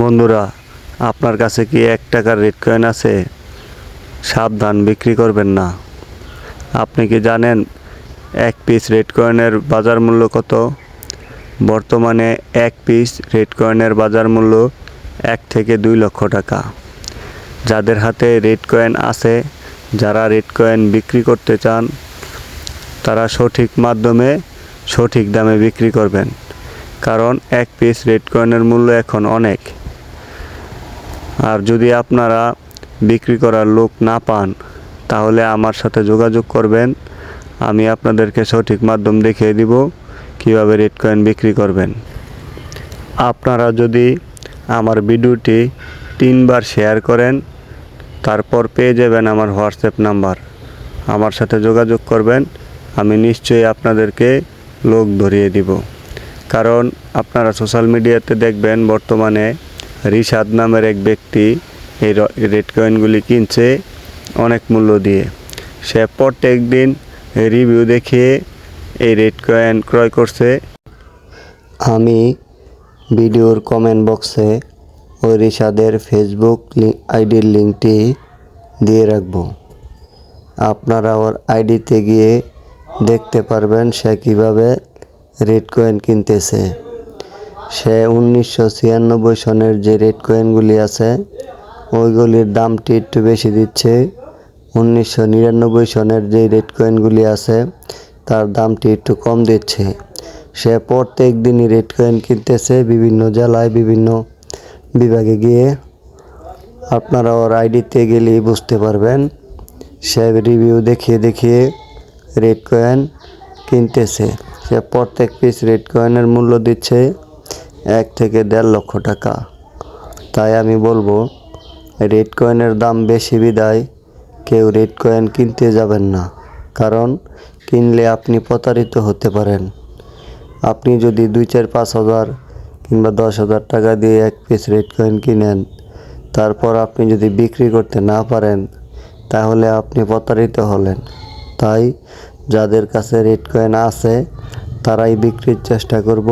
বন্ধুরা, আপনার কাছে কি এক টাকার রেড কয়েন আছে? সাবধান, বিক্রি করবেন না। আপনি কি জানেন এক পিস রেড কয়েনের বাজার মূল্য কত? বর্তমানে এক পিস রেড কয়েনের বাজার মূল্য এক থেকে দুই লক্ষ টাকা। যাদের হাতে রেড কয়েন আছে, যারা রেড কয়েন বিক্রি করতে চান, তারা সঠিক মাধ্যমে সঠিক দামে বিক্রি করবেন। কারণ এক পিস রেড কয়েনের মূল্য এখন অনেক। আর যদি আপনারা বিক্রি করার লোক না পান, তাহলে আমার সাথে যোগাযোগ করবেন। আমি আপনাদেরকে সঠিক মাধ্যম দেখিয়ে দিব কীভাবে রেড কয়েন বিক্রি করবেন। আপনারা যদি আমার ভিডিওটি তিনবার শেয়ার করেন, তারপর পেয়ে যাবেন আমার হোয়াটসঅ্যাপ নাম্বার। আমার সাথে যোগাযোগ করবেন, আমি নিশ্চয়ই আপনাদেরকে লোক ধরিয়ে দিব। কারণ আপনারা সোশ্যাল মিডিয়াতে দেখবেন বর্তমানে রিশাদ নামের এক ব্যক্তি এই রেড কয়েনগুলি কিনছে অনেক মূল্য দিয়ে। সে প্রত্যেক দিন রিভিউ দেখিয়ে এই রেড কয়েন ক্রয় করছে। আমি ভিডিওর কমেন্ট বক্সে ওই রিশাদের ফেসবুক আইডির লিঙ্কটি দিয়ে রাখব। আপনারা ওর আইডিতে গিয়ে দেখতে পারবেন সে কীভাবে রেড কয়েন কিনতেছে। সে উনিশশো ছিয়ানব্বই সনের যে রেড কয়েনগুলি আছে, ওইগুলির দামটি একটু বেশি দিচ্ছে। উনিশশো নিরানব্বই সনের যে রেড কয়েনগুলি আছে, তার দামটি একটু কম দিচ্ছে। সে প্রত্যেক দিনই রেড কয়েন কিনতেছে বিভিন্ন জেলায়, বিভিন্ন বিভাগে গিয়ে। আপনারা ওর আইডিতে গেলেই বুঝতে পারবেন। সে রিভিউ দেখিয়ে দেখিয়ে রেড কয়েন কিনতেছে। সে প্রত্যেক পিস রেড কয়েনের মূল্য দিচ্ছে। এক থেকে দেড় লক্ষ টাকা। তাই আমি বলব রেড কয়েনের দাম বেশি বিদায়। কেউ রেড কয়েন কিনতে যাবেন না, কারণ কিনলে আপনি প্রতারিত হতে পারেন। আপনি যদি দুই চার পাঁচ হাজার কিংবা দশ হাজার টাকা দিয়ে এক পিস রেড কয়েন কিনেন, তারপর আপনি যদি বিক্রি করতে না পারেন, তাহলে আপনি প্রতারিত হলেন। তাই যাদের কাছে রেড কয়েন আছে, তারাই বিক্রির চেষ্টা করব।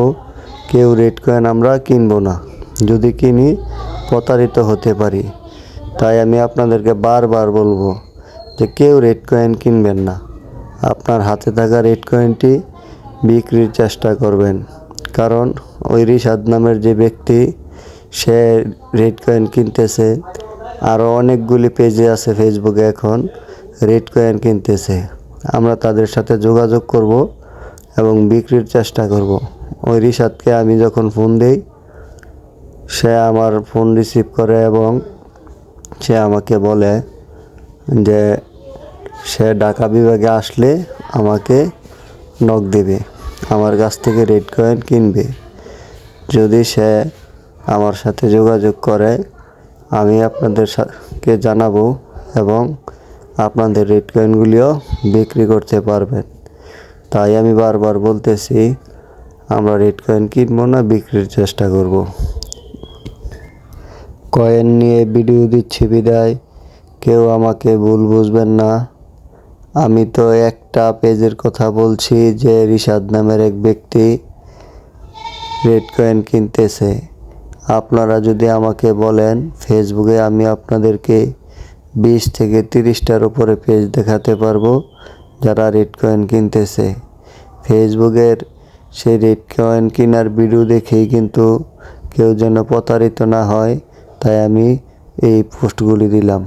কেউ রেড কয়েন আমরা কিনবো না। যদি কিনি, প্রতারিত হতে পারি। তাই আমি আপনাদেরকে বারবার বলব যে কেউ রেড কয়েন কিনবেন না। আপনার হাতে থাকা রেড কয়েনটি বিক্রির চেষ্টা করবেন। কারণ ওই রিশাদ নামের যে ব্যক্তি, সে রেড কয়েন কিনতেছে। আরও অনেকগুলি পেজে আছে ফেসবুকে এখন রেড কয়েন কিনতেছে। আমরা তাদের সাথে যোগাযোগ করব। এবং বিক্রির চেষ্টা করব। ওই রিশাদকে আমি যখন ফোন দিই, সে আমার ফোন রিসিভ করে এবং সে আমাকে বলে যে, সে ঢাকা বিভাগে আসলে আমাকে নক দেবে, আমার কাছ থেকে রেড কয়েন কিনবে। যদি সে আমার সাথে যোগাযোগ করে, আমি আপনাদের সাথে জানাব এবং আপনাদের রেড কয়েনগুলিও বিক্রি করতে পারবেন। তাই আমি বারবার বলতেছি, আমরা রেড কয়েন কিনবো না, বিক্রির চেষ্টা করব। কয়েন নিয়ে ভিডিও দিচ্ছি বিদায়। কেউ আমাকে ভুল বুঝবেন না। আমি তো একটা পেজের কথা বলছি যে রিশাদ নামের এক ব্যক্তি রেড কয়েন কিনতেছে। আপনারা যদি আমাকে বলেন, ফেসবুকে আমি আপনাদেরকে বিশ থেকে তিরিশটার উপরে পেজ দেখাতে পারব। যারা রেড কয়েন কিনতেছে। ফেসবুকের সেই রেড কয়েন কেনার ভিডিও দেখেই কিন্তু কেউ যেন প্রতারিত না হয়, তাই আমি এই পোস্টগুলি দিলাম।